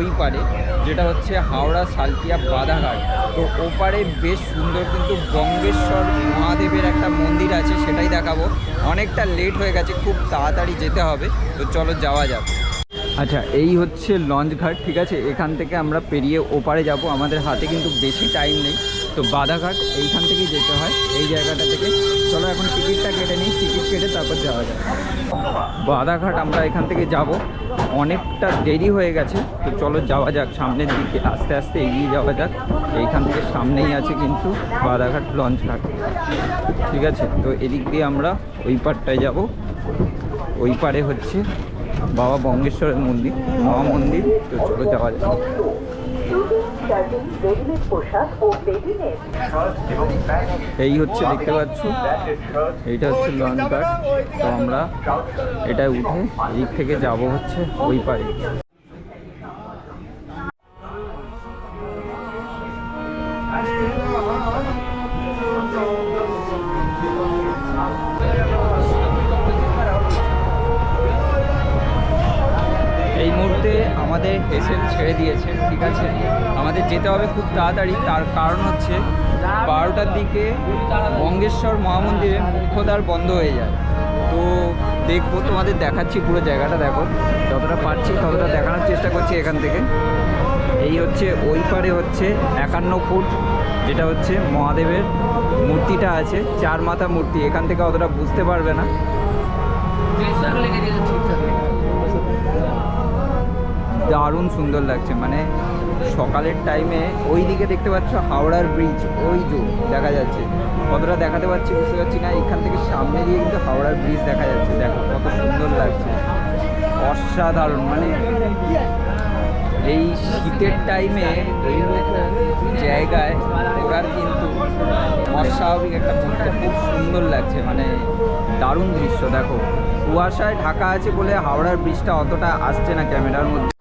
ওই পারে, যেটা হচ্ছে হাওড়া সালকিয়া বাধাঘাট। তো ওপারে বেশ সুন্দর কিন্তু গঙ্গেশ্বর মহাদেবের একটা মন্দির আছে, সেটাই দেখাবো। অনেকটা লেট হয়ে গেছে, খুব তাড়াতাড়ি যেতে হবে। তো চলো যাওয়া যাক। আচ্ছা এই হচ্ছে লঞ্চ ঘাট ঠিক আছে? এখান থেকে আমরা পেরিয়ে ওপারে যাব। আমাদের হাতে কিন্তু বেশি টাইম নেই। তো বাদাঘাট, এইখান থেকেই যেতে হয়। এই জায়গাটা থেকে। চলো এখন টিকিটটা কেটে নিই, টিকিট কেটে তারপর যাওয়া যায় বাদাঘাট, আমরা এখান থেকে যাব। অনেকটা দেরি হয়ে গেছে, তো চলো যাওয়া যাক সামনের দিকে। আস্তে আস্তে এগিয়ে যাওয়া যাক। এইখান থেকে সামনেই আছে কিন্তু বাদাঘাট লঞ্চ ঘাট। ঠিক আছে? তো এদিক দিয়ে আমরা ওই পারটায় যাব। ওই পারে হচ্ছে বাবা বঙ্গেশ্বরের মন্দির মহা মন্দির তো চলো যাওয়া যাক। এই হচ্ছে দেখতে পাচ্ছ, এইটা হচ্ছে লঞ্চ তো আমরা এটায় উঠে এদিক থেকে যাব হচ্ছে ওই পারে যেতে হবে খুব তাড়াতাড়ি। তার কারণ হচ্ছে বারোটার দিকে বঙ্গেশ্বর মহামন্দিরে মুখ্যদ্বার বন্ধ হয়ে যায়। তো দেখব, তোমাদের দেখাচ্ছি পুরো জায়গাটা, দেখো। যতটা পারছি ততটা দেখানোর চেষ্টা করছি এখান থেকে। এই হচ্ছে, ওই পারে হচ্ছে একান্ন ফুট, যেটা হচ্ছে মহাদেবের মূর্তিটা আছে, চার মাথা মূর্তি। এখান থেকে অতটা বুঝতে পারবে না। দারুণ সুন্দর লাগছে মানে সকালের টাইমে ওই দিকে দেখতে পাচ্ছ হাওড়ার ব্রিজ ওই যে দেখা যাচ্ছে। কতটা দেখাতে পারছি বুঝতে পারছি না, এখান থেকে সামনে দিয়ে কিন্তু হাওড়ার ব্রিজ দেখা যাচ্ছে। দেখো, কত সুন্দর লাগছে। অসাধারণ মানে এই শীতের টাইমে এইরকম জায়গায় ঘোরার কিন্তু অস্বাভাবিক একটা মুহূর্ত। খুব সুন্দর লাগছে মানে দারুণ দৃশ্য। দেখো, কুয়াশায় ঢাকা আছে বলে হাওড়ার ব্রিজটা অতটা আসছে না ক্যামেরার মধ্যে।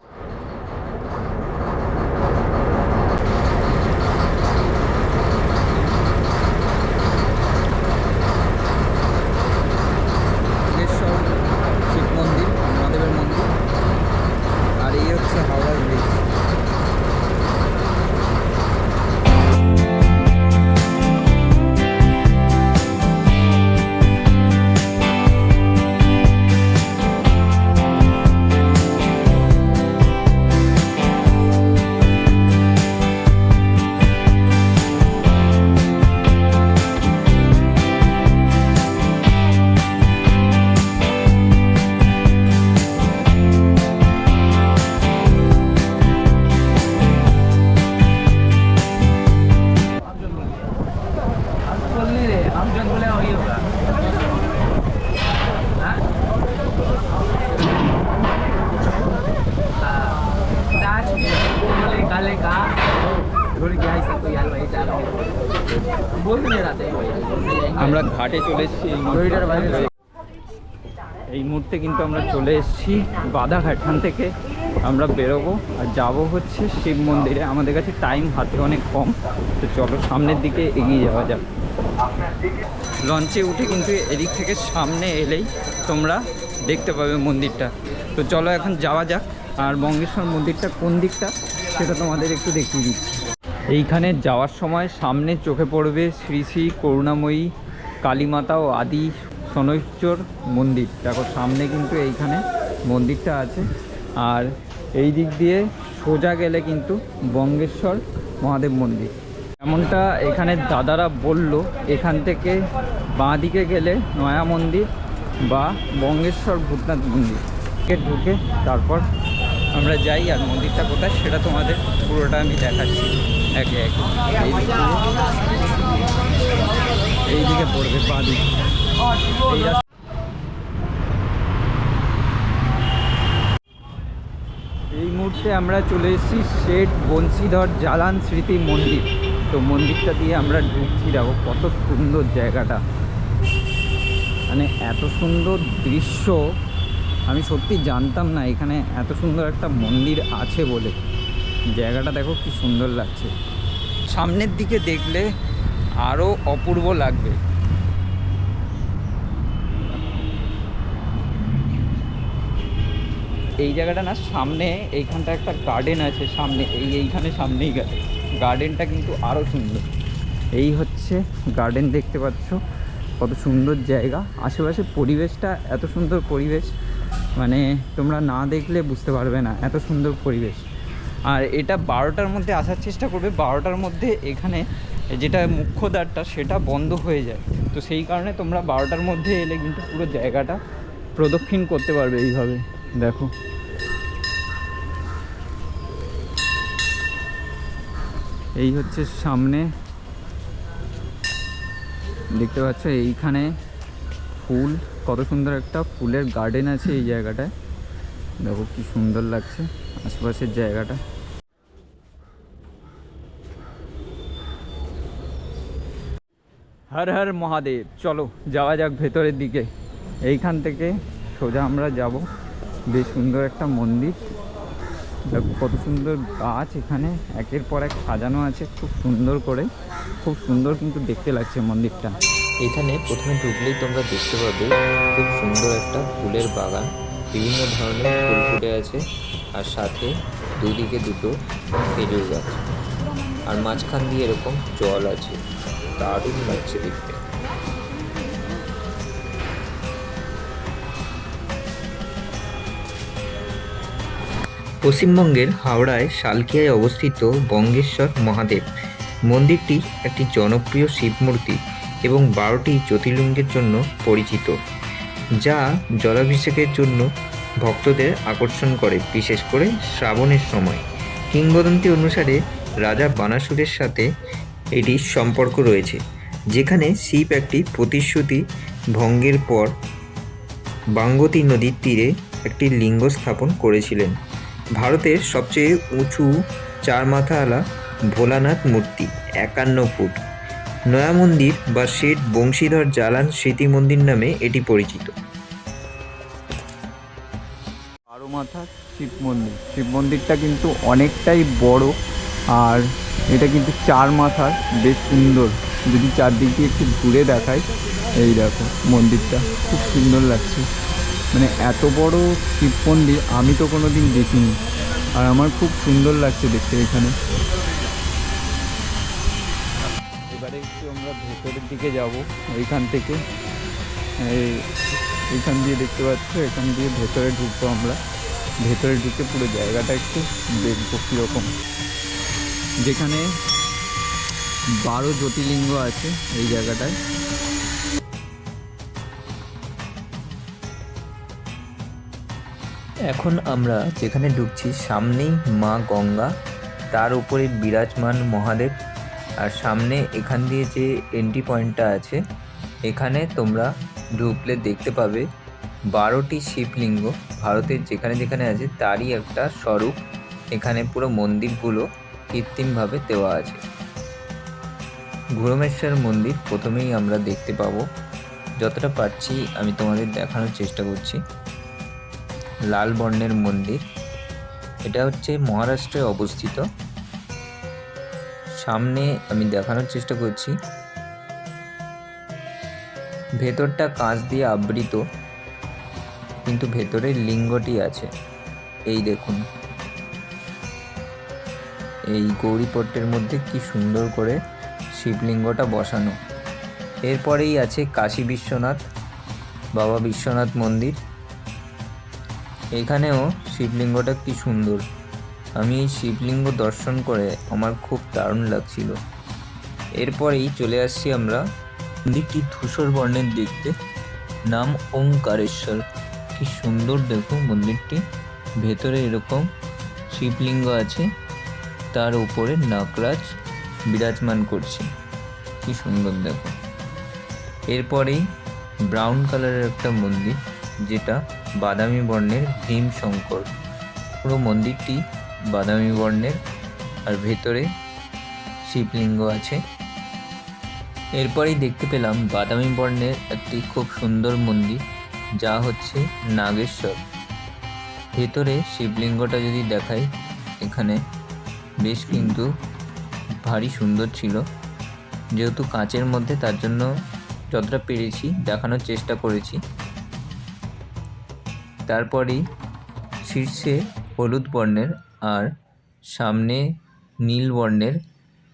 মুহূর্তে কিন্তু আমরা চলে এসেছি বাধাঘাট খান থেকে। আমরা বেরোবো আর যাব হচ্ছে শিব মন্দিরে। আমাদের কাছে টাইম হাতে অনেক কম। তো চলো সামনের দিকে এগিয়ে যাওয়া যাক। লঞ্চে উঠে কিন্তু এদিক থেকে সামনে এলেই তোমরা দেখতে পাবে মন্দিরটা। তো চলো এখন যাওয়া যাক। আর বঙ্গেশ্বর মন্দিরটা কোন দিকটা, সেটা তোমাদের একটু দেখিয়ে দিচ্ছি। এইখানে যাওয়ার সময় সামনে চোখে পড়বে শ্রী শ্রী করুণাময়ী, কালীমাতা ও আদি শনৈশ্চর মন্দির। দেখো, সামনে কিন্তু এইখানে মন্দিরটা আছে। আর এই দিক দিয়ে সোজা গেলে কিন্তু বঙ্গেশ্বর মহাদেব মন্দির। এমনটা এখানে দাদারা বলল, এখান থেকে বাঁ দিকে গেলে নয়া মন্দির বা বঙ্গেশ্বর ভূতনাথ মন্দির। ঢুকে তারপর আমরা যাই আর মন্দিরটা কোথায় সেটা তোমাদের পুরোটা আমি দেখাচ্ছি। একে একে। এই দিক এই দিকে পড়বে বাঁ দিকে। এই মুহূর্তে আমরা চলে এসেছি শেঠ বংশীধর জালান স্মৃতি মন্দির। তো মন্দিরটা দিয়ে আমরা ঢুকছি, দেখো কত সুন্দর জায়গাটা। মানে এত সুন্দর দৃশ্য, আমি সত্যি জানতাম না এখানে এত সুন্দর একটা মন্দির আছে বলে। জায়গাটা দেখো কি সুন্দর লাগছে। সামনের দিকে দেখলে আরও অপূর্ব লাগবে। এই জায়গাটা না সামনে এইখানটা একটা গার্ডেন আছে, সামনে, এই এইখানে সামনেই গেছে গার্ডেনটা কিন্তু আরও সুন্দর। এই হচ্ছে গার্ডেন দেখতে পাচ্ছ, কত সুন্দর জায়গা। আশেপাশে পরিবেশটা এত সুন্দর পরিবেশ মানে তোমরা না দেখলে বুঝতে পারবে না, এত সুন্দর পরিবেশ। আর এটা বারোটার মধ্যে আসার চেষ্টা করবে, বারোটার মধ্যে এখানে যেটা মুখ্য দ্বারটা সেটা বন্ধ হয়ে যায়। তো সেই কারণে তোমরা বারোটার মধ্যে এলে কিন্তু পুরো জায়গাটা প্রদক্ষিণ করতে পারবে এইভাবে। দেখো। এই হচ্ছে সামনে। দেখতে পাচ্ছ, এইখানে ফুল, কত সুন্দর একটা ফুলের গার্ডেন আছে এই জায়গাটায়। দেখো কি সুন্দর লাগছে আশেপাশের জায়গাটা। হর হর মহাদেব, চলো যাওয়া যাক ভেতরের দিকে। এইখান থেকে সোজা আমরা যাব। বেশ সুন্দর একটা মন্দির। কত সুন্দর গাছ এখানে। একের পর এক সাজানো আছে খুব সুন্দর করে। খুব সুন্দর কিন্তু দেখতে লাগছে মন্দিরটা। এখানে প্রথমে ঢুকলেই তোমরা দেখতে পাবে খুব সুন্দর একটা ফুলের বাগান। বিভিন্ন ধরনের ফুল ফুটে আছে আর সাথে দুদিকে দুটো খেজুর গাছ আর মাঝখান দিয়ে এরকম জল আছে। দারুণ লাগছে দেখতে। পশ্চিমবঙ্গের হাওড়ায় শালকিয়ায় অবস্থিত বঙ্গেশ্বর মহাদেব। মন্দিরটি একটি জনপ্রিয় শিব মূর্তি এবং বারোটি জ্যোতির্লিঙ্গের জন্য পরিচিত, যা জলাভিষেকের জন্য ভক্তদের আকর্ষণ করে, বিশেষ করে শ্রাবণের সময়। কিংবদন্তি অনুসারে রাজা বানাসুরের সাথে এটির সম্পর্ক রয়েছে, যেখানে শিব একটি প্রতিশ্রুতি ভঙ্গের পর বাঙ্গতী নদীর তীরে একটি লিঙ্গ স্থাপন করেছিলেন। ভারতের সবচেয়ে উঁচু চার মাথাওয়ালা ভোলানাথ মূর্তি, একান্ন ফুট। নয়া মন্দির বা শেঠ বংশীধর জালান স্মৃতি মন্দির নামে এটি পরিচিত। বারো মাথা শিব মন্দির। শিব মন্দিরটা কিন্তু অনেকটাই বড় আর এটা কিন্তু চার মাথার বেশ সুন্দর। যদি চারদিক দিয়ে একটু ঘুরে দেখায় এই দেখো মন্দিরটা। খুব সুন্দর লাগছে। মানে এত বড় শিব মন্দির আমি তো কোনো দিন দেখিনি। আর আমার খুব সুন্দর লাগছে দেখতে এখানে। এবারে একটু আমরা ভেতরের দিকে যাব, এইখান থেকে। এইখান দিয়ে দেখতে পাচ্ছ, এখান দিয়ে ভেতরে ঢুকবো আমরা। ভেতরে ঢুকে পুরো জায়গাটা একটু দেখব কীরকম। যেখানে বারো জ্যোতির্লিঙ্গ আছে এই জায়গাটায়। এখন আমরা যেখানে ঢুকছি, সামনেই মা গঙ্গা, তার উপরে বিরাজমান মহাদেব। আর সামনে এখান দিয়ে যে এন্ট্রি পয়েন্টটা আছে, এখানে তোমরা ঢুকলে দেখতে পাবে বারোটি শিবলিঙ্গ। ভারতের যেখানে যেখানে আছে, তারই একটা স্বরূপ। এখানে পুরো মন্দিরগুলো কৃত্রিমভাবে দেওয়া আছে। ঘুরমেশ্বর মন্দির প্রথমেই আমরা দেখতে পাবো। যতটা পারছি আমি তোমাদের দেখানোর চেষ্টা করছি। লাল বর্ণের মন্দির। এটা হচ্ছে মহারাষ্ট্রে অবস্থিত। সামনে আমি দেখানোর চেষ্টা করছি। ভেতরটা কাঁচ দিয়ে আবৃত, কিন্তু ভেতরে লিঙ্গটি আছে। এই দেখুন। এই গৌরীপট্টের মধ্যে কি সুন্দর করে শিবলিঙ্গটা বসানো। এরপরেই আছে কাশী বিশ্বনাথ, বাবা বিশ্বনাথ মন্দির। এখানেও শিবলিঙ্গটা কি সুন্দর। আমি এই শিবলিঙ্গ দর্শন করে আমার খুব দারুণ লাগছিল। এরপরেই চলে আসছি আমরা মন্দিরটি ধূসর বর্ণের দেখতে। নাম ওঙ্কারেশ্বর। কি সুন্দর দেখো মন্দিরটি। ভেতরে এরকম শিবলিঙ্গ আছে। তার উপরে নাগরাজ বিরাজমান করছে। কি সুন্দর দেখো। এরপরেই ব্রাউন কালারের একটা মন্দির যেটা বাদামি বর্ণের ভীম শঙ্কর। পুরো মন্দিরটি বাদামি বর্ণের, আর ভেতরে শিবলিঙ্গ আছে। এরপরেই দেখতে পেলাম বাদামি বর্ণের একটি খুব সুন্দর মন্দির, যা হচ্ছে নাগেশ্বর। ভেতরে শিবলিঙ্গটা যদি দেখাই, এখানে বেশ কিন্তু ভারী সুন্দর ছিল। যেহেতু কাঁচের মধ্যে তার জন্য যতটা পেরেছি দেখানোর চেষ্টা করেছি। তারপরেই শীর্ষে হলুদ বর্ণের আর সামনে নীল বর্ণের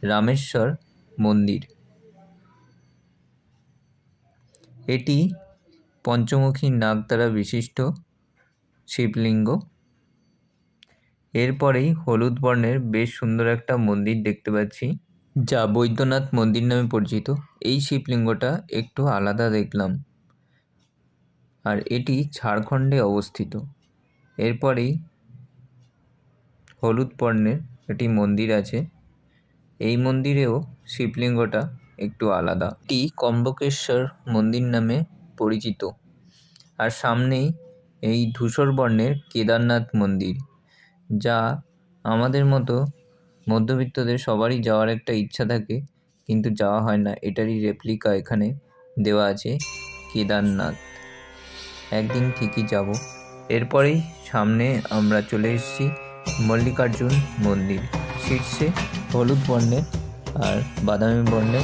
রামেশ্বর মন্দির। এটি পঞ্চমুখী নাগ দ্বারা বিশিষ্ট শিবলিঙ্গ। এরপরেই হলুদ বর্ণের বেশ সুন্দর একটা মন্দির দেখতে পাচ্ছি, যা বৈদ্যনাথ মন্দির নামে পরিচিত। এই শিবলিঙ্গটা একটু আলাদা দেখলাম। আর এটি ঝাড়খণ্ডে অবস্থিত। এরপরেই হলুদ বর্ণের একটি মন্দির আছে। এই মন্দিরেও শিবলিঙ্গটা একটু আলাদা। এটি কম্বকেশ্বর মন্দির নামে পরিচিত। আর সামনেই এই ধূসর বর্ণের কেদারনাথ মন্দির, যা আমাদের মতো মধ্যবিত্তদের সবারই যাওয়ার একটা ইচ্ছা থাকে, কিন্তু যাওয়া হয় না। এটারই রেপ্লিকা এখানে দেওয়া আছে, কেদারনাথ। একদিন ঠিকই যাব। এরপরেই সামনে আমরা চলে এসেছি মল্লিকার্জুন মন্দির। শীর্ষে হলুদ বর্ণের আর বাদামি বর্ণের,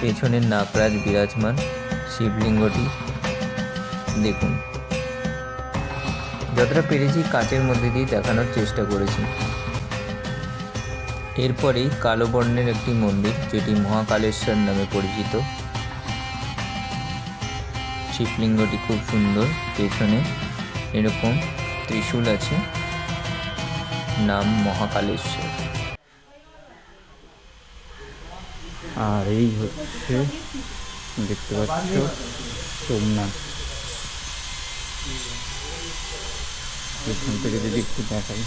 পেছনের নাগরাজ বিরাজমান শিবলিঙ্গটি। দেখুন। যতটা পেরেছি কাচের মধ্যে দিয়ে দেখানোর চেষ্টা করেছি। এরপরেই কালো বর্ণের একটি মন্দির, যেটি মহাকালেশ্বর নামে পরিচিত। শিবলিঙ্গটি খুব সুন্দর, পেছনে এরকম ত্রিশূল আছে। নাম মহাকালেশ্বর। আর এই হচ্ছে, দেখতে পাচ্ছ, সোমনাথ। এখান থেকে যদি একটু দেখাই।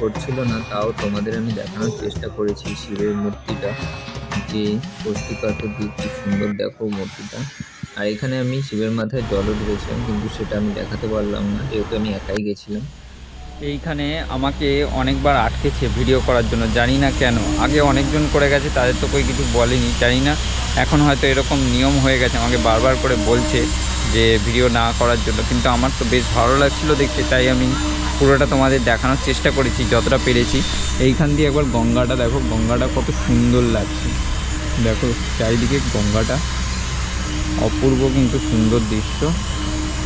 করছিল না, তাও তোমাদের আমি দেখানোর চেষ্টা করেছি শিবের মূর্তিটা। যে কষ্টি পাথর দিয়ে কি সুন্দর দেখো মূর্তিটা। আর এখানে আমি শিবের মাথায় জলও ঢেলেছিলাম কিন্তু সেটা আমি দেখাতে পারলাম না, যেহেতু আমি একাই গেছিলাম। এইখানে আমাকে অনেকবার আটকেছে ভিডিও করার জন্য, জানি না কেন। আগে অনেকজন করে গেছে, তাদের তো কই কিছু বলেনি, জানি না। এখন হয়তো এরকম নিয়ম হয়ে গেছে, আমাকে বারবার করে বলছে যে ভিডিও না করার জন্য, কিন্তু আমার তো বেশ ভালো লাগছিল দেখতে, তাই আমি পুরোটা তোমাদের দেখানোর চেষ্টা করেছি, যতটা পেরেছি। এইখান দিয়ে একবার গঙ্গাটা দেখো, গঙ্গাটা কত সুন্দর লাগছে। দেখো, চারিদিকে গঙ্গাটা। অপূর্ব কিন্তু সুন্দর দৃশ্য,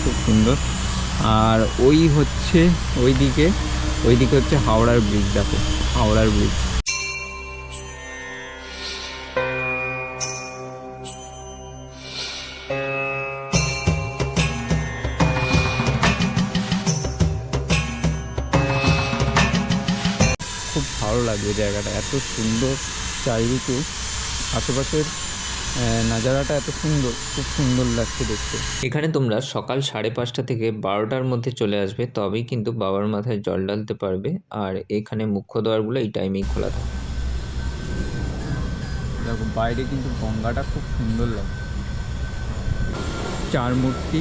খুব সুন্দর। আর ওই হচ্ছে ওই দিকে ওই দিকে হচ্ছে হাওড়ার ব্রিজ দেখো, হাওড়ার ব্রিজ জায়গাটা এত সুন্দর চারিদিকে। আশেপাশের নাজারাটা এত সুন্দর খুব সুন্দর লাগছে দেখতে। এখানে তোমরা সকাল সাড়ে পাঁচটা থেকে বারোটার মধ্যে চলে আসবে তবেই কিন্তু বাবার মাথায় জল ঢালতে পারবে। আর এখানে মুখ্য দ্বারগুলো এই টাইমেই খোলা থাকে। দেখো বাইরে কিন্তু গঙ্গাটা খুব সুন্দর লাগে চার মূর্তি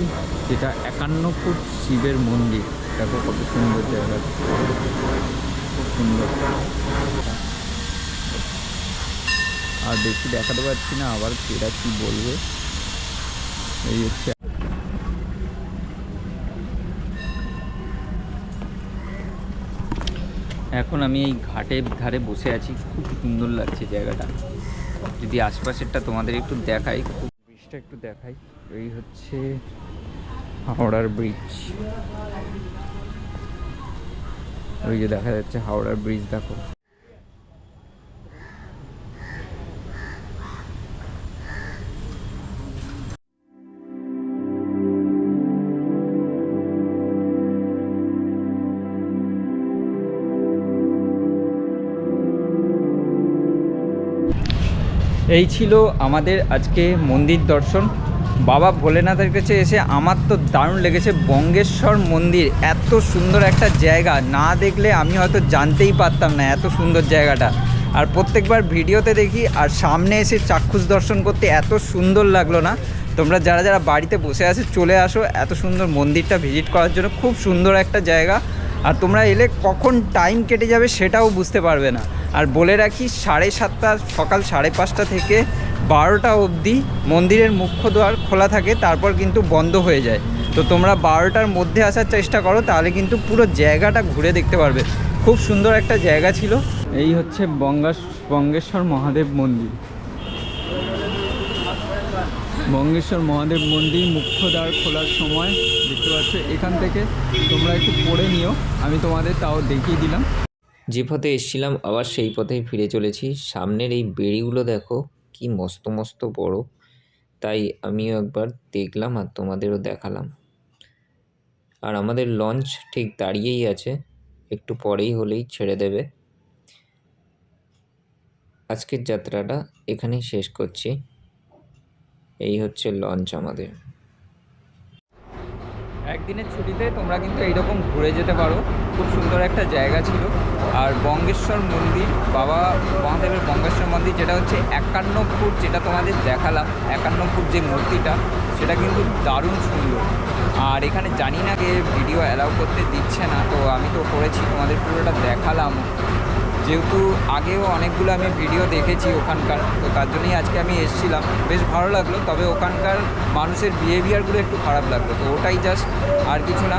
যেটা একান্ন ফুট শিবের মন্দির। দেখো কত সুন্দর জায়গা। সুন্দর। আর বেশি দেখাতে পারছি না, আবার কেরা কি বলবে। এই হচ্ছে এখন আমি এই ঘাটের ধারে বসে আছি, খুব সুন্দর লাগছে জায়গাটা। যদি আশপাশেরটা তোমাদের একটু দেখাই, খুব ব্রিজটা একটু দেখাই। এই হচ্ছে হাওড়ার ব্রিজ। ওই যে দেখা যাচ্ছে হাওড়ার ব্রিজ দেখো। এই ছিল আমাদের আজকে মন্দির দর্শন। বাবা ভোলেনাথের কাছে এসে আমার তো দারুণ লেগেছে। বঙ্গেশ্বর মন্দির, এত সুন্দর একটা জায়গা। না দেখলে আমি হয়তো জানতেই পারতাম না এত সুন্দর জায়গাটা। আর প্রত্যেকবার ভিডিওতে দেখি, আর সামনে এসে চাক্ষুষ দর্শন করতে এত সুন্দর লাগল না। তোমরা যারা যারা বাড়িতে বসে আছো, চলে আসো। এত সুন্দর মন্দিরটা ভিজিট করার জন্য খুব সুন্দর একটা জায়গা। আর তোমরা এলে কখন টাইম কেটে যাবে সেটাও বুঝতে পারবে না। আর বলে রাখি, সাড়ে সাতটা, সকাল সাড়ে পাঁচটা থেকে বারোটা অবধি মন্দিরের মুখ্য দ্বার খোলা থাকে, তারপর কিন্তু বন্ধ হয়ে যায়। তো তোমরা বারোটার মধ্যে আসার চেষ্টা করো, তাহলে কিন্তু পুরো জায়গাটা ঘুরে দেখতে পারবে। খুব সুন্দর একটা জায়গা ছিল। এই হচ্ছে বঙ্গাস, বঙ্গেশ্বর মহাদেব মন্দির। বঙ্গেশ্বর মহাদেব মন্দির মুখ্য দ্বার খোলার সময়, দেখতে পাচ্ছ, এখান থেকে তোমরা একটু পড়ে নিও, আমি তোমাদের তাও দেখিয়ে দিলাম। যে পথে এসেছিলাম, আবার সেই পথেই ফিরে চলেছি। সামনের এই বেড়িগুলো দেখো কি মস্ত মস্ত বড়। তাই আমিও একবার দেখলাম আর তোমাদেরও দেখালাম। আর আমাদের লঞ্চ ঠিক দাঁড়িয়েই আছে, একটু পরেই হলেই ছেড়ে দেবে। আজকের যাত্রাটা এখানেই শেষ করছি। এই হচ্ছে লঞ্চ আমাদের। একদিনের ছুটিতে তোমরা কিন্তু এইরকম ঘুরে যেতে পারো। খুব সুন্দর একটা জায়গা ছিল। আর বঙ্গেশ্বর মন্দির, বাবা মহাদেবের বঙ্গেশ্বর মন্দির, যেটা হচ্ছে একান্ন ফুট যেটা তোমাদের দেখালাম একান্ন ফুট যে মূর্তিটা, সেটা কিন্তু দারুণ সুন্দর। আর এখানে জানি না কে ভিডিও অ্যালাউ করতে দিচ্ছে না, তো আমি তো করেছি, তোমাদের পুরোটা দেখালাম। যেহেতু আগেও অনেকগুলো আমি ভিডিও দেখেছি ওখানকার, তো তার জন্যই আজকে আমি এসেছিলাম। বেশ ভালো লাগল, তবে ওখানকার মানুষের বিহেভিয়ারগুলো একটু খারাপ লাগল, তো ওটাই জাস্ট আর কিছু না।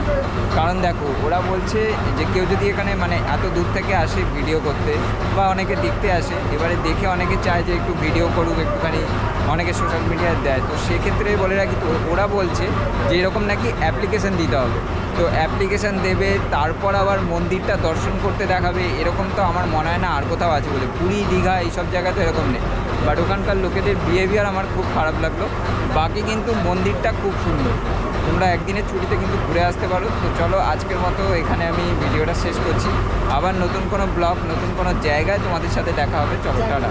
কারণ দেখো, ওরা বলছে যে কেউ যদি এখানে মানে এত দূর থেকে আসে ভিডিও করতে বা অনেকে দেখতে আসে, এবারে দেখে অনেকে চায় যে একটু ভিডিও করুক একটুখানি, অনেকে সোশ্যাল মিডিয়ায় দেয়। তো সেক্ষেত্রে বলে রাখি ওরা বলছে যে এরকম নাকি অ্যাপ্লিকেশন দিতে হবে। তো অ্যাপ্লিকেশন দেবে, তারপর আবার মন্দিরটা দর্শন করতে দেখাবে, এরকম তো আমার মনে হয় না আর কোথাও আছে বলে। পুরী, দীঘা, এইসব জায়গাতে এরকম নেই। বাট ওখানকার লোকেদের বিহেভিয়ার আমার খুব খারাপ লাগল। বাকি কিন্তু মন্দিরটা খুব সুন্দর। তোমরা একদিনের ছুটিতে কিন্তু ঘুরে আসতে পারো। তো চলো আজকের মতো এখানে আমি ভিডিওটা শেষ করছি। আবার নতুন কোনো ব্লগ, নতুন কোনো জায়গায় তোমাদের সাথে দেখা হবে। চলো, টাটা।